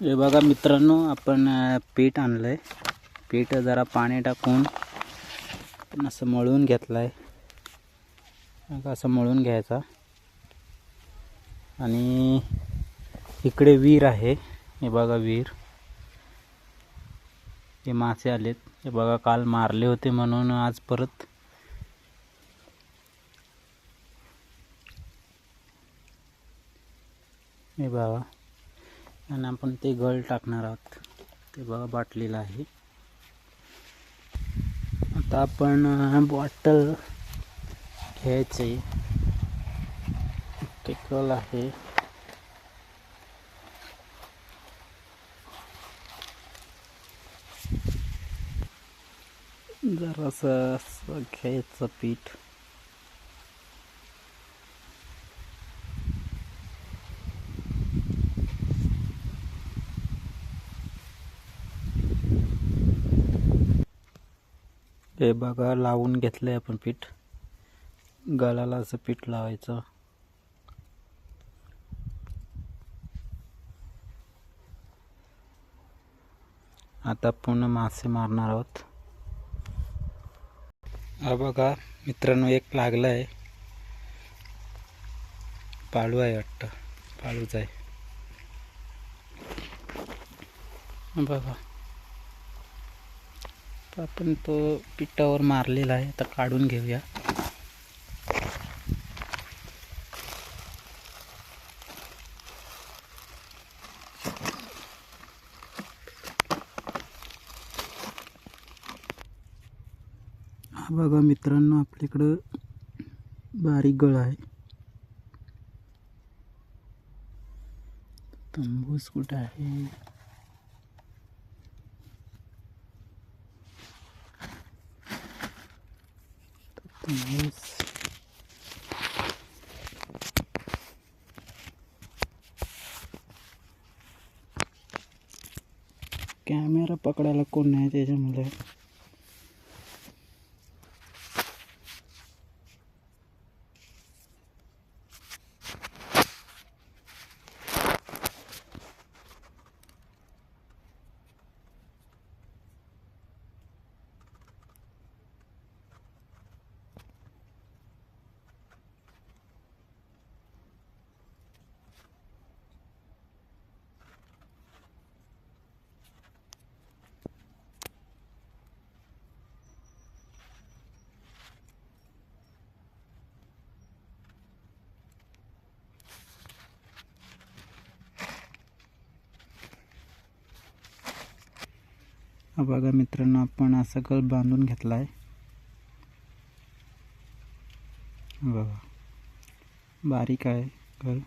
हे बघा मित्रांनो आपण पीठ आणलं आहे पीठ जरा पाणी टाकून असं मळून घेतलं आहे असं मळून घ्यायचा. आणि इकडे विहीर आहे. हे बघा विहीर. हे मासे आलेत. हे बघा काल मारले होते म्हणून आज परत हे बघा. आणि आपण ते गळ टाकणार आहोत. ते बघा बाटलीला आहे. आता आपण बॉटल घ्यायचे. ते कल आहे. जरासं असं घ्यायचं पीठ. हे बघा लावून घेतलंय आपण पीठ. गळाला असं पीठ लावायचं. आता पूर्ण मासे मारणार आहोत. हा बघा मित्रांनो एक लागला आहे पाळू आहे वाटतं. पाळूच आहे. बघा. तर आपण तो पिठावर मारलेला आहे. आता काढून घेऊया. हा बघा मित्रांनो आपल्याकडं बारीक गळ आहे. तंबूस कुठं आहे? Nice. कॅमेरा पकडायला कोण नाही त्याच्यामुळे बघा मित्रांनो आपण असा गल बांधून घेतला आहे बघा. बारीक आहे गल.